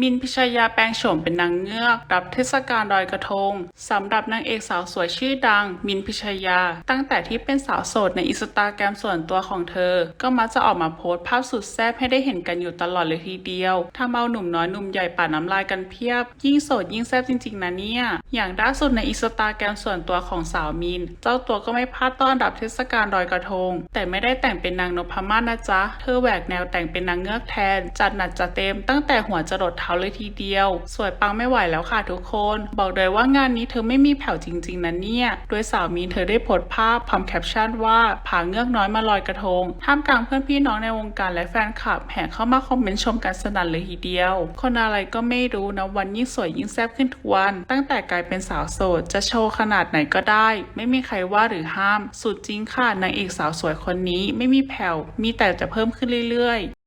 มินพิชยาแปลงโฉมเป็นนางเงือกรับเทศกาลลอยกระทงสำหรับนางเอกสาวสวยชื่อดัง มินพิชยา ตั้งแต่ที่เป็นสาวโสดในอินสตาแกรมส่วนตัวของเธอ ก็มักจะออกมาโพสต์ภาพสุดแซ่บให้ได้เห็นกันอยู่ตลอดเลยทีเดียวทำเอาหนุ่มน้อยหนุ่มใหญ่ป่าดน้ำลายกันเพียบ ยิ่งโสดยิ่งแซ่บจริงๆนะเนี่ย อย่างล่าสุดในอินสตาแกรมส่วนตัวของสาวมิน เจ้าตัวก็ไม่พลาดต้อนรับเทศกาลลอยกระทง แต่ไม่ได้แต่งเป็นนางนพมาศนะจ๊ะเธอแหวกแนวแต่งเป็นนางเงือกแทนจัดหนักจัดเต็มตั้งแต่หัวจรดเท้าเลยทีเดียว สวยปังไม่ไหวแล้วค่ะทุกคน บอกเลยว่างานนี้เธอไม่มีแผ่วจริง ๆนะเนี่ย โดยสาวมีนเธอได้โพสต์ภาพพร้อมแคปชั่นว่าผาเงือกน้อยมาลอยกระทง ท่ามกลางเพื่อนพี่น้องในวงการและแฟนคลับ แห่เข้ามาคอมเมนต์ชมกันสนั่นเลยทีเดียว คนอะไรก็ไม่รู้นะวันยิ่งสวยยิ่งแซ่บขึ้นทุกวัน ตั้งแต่กลายเป็นสาวโสดจะโชว์ขนาดไหนก็ได้ ไม่มีใครว่าหรือห้าม สุดจริงค่ะนางเอกสาวสวยคนนี้ไม่มีแผ่วมีแต่จะเพิ่มขึ้นเรื่อยๆ